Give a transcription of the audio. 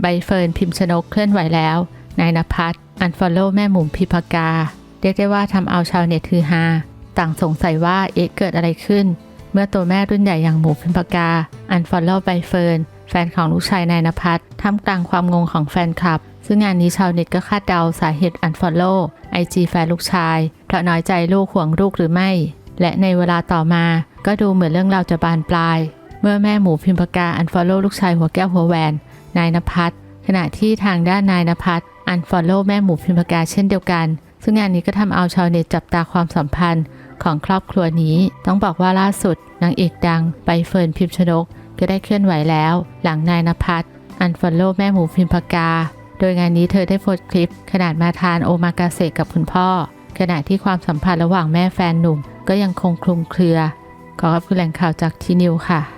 ใบเฟิร์นพิมพ์ชนกเคลื่อนไหวแล้ว นายนภัสอันฟอลโล่แม่หมูพิพากา เรียกได้ว่าทำเอาชาวเน็ตฮือฮา ต่างสงสัยว่าเอ๊ะเกิดอะไรขึ้น เมื่อตัวแม่รุ่นใหญ่อย่างหมูพิมพากา อันฟอลโล่ใบเฟิร์นแฟนของลูกชายนายนภัสท่ามกลางความงงของแฟนคลับ ซึ่งงานนี้ชาวเน็ตก็คาดเดาสาเหตุอันฟอลโล่ไอจีแฟนลูกชาย เพราะน้อยใจลูกห่วงลูกหรือไม่ และในเวลาต่อมาก็ดูเหมือนเรื่องราวจะบานปลาย เมื่อแม่หมูพิมพากาอันฟอลโล่ลูกชายหัวแก้วหัวแหวน นายนภัสขณะที่ทางด้านนายนภัสอันฟอลโล่แม่หมูพิมพกาเช่นเดียวกัน ซึ่งงานนี้ก็ทำเอาชาวเน็ตจับตาความสัมพันธ์ของครอบครัวนี้ ต้องบอกว่าล่าสุดนางเอกดังใบเฟิร์นพิมพ์ชนก ก็ได้เคลื่อนไหวแล้ว หลังนายนภัสอันฟอลโล่แม่หมูพิมพกา โดยงานนี้เธอได้โพสต์คลิป ขนาดมาทานโอมากาเสะกับคุณพ่อ ขณะที่ความสัมพันธ์ระหว่างแม่แฟนหนุ่ม ก็ยังคงคลุมเครือ ขอขอบคุณแหล่งข่าวจากทีนิวค่ะ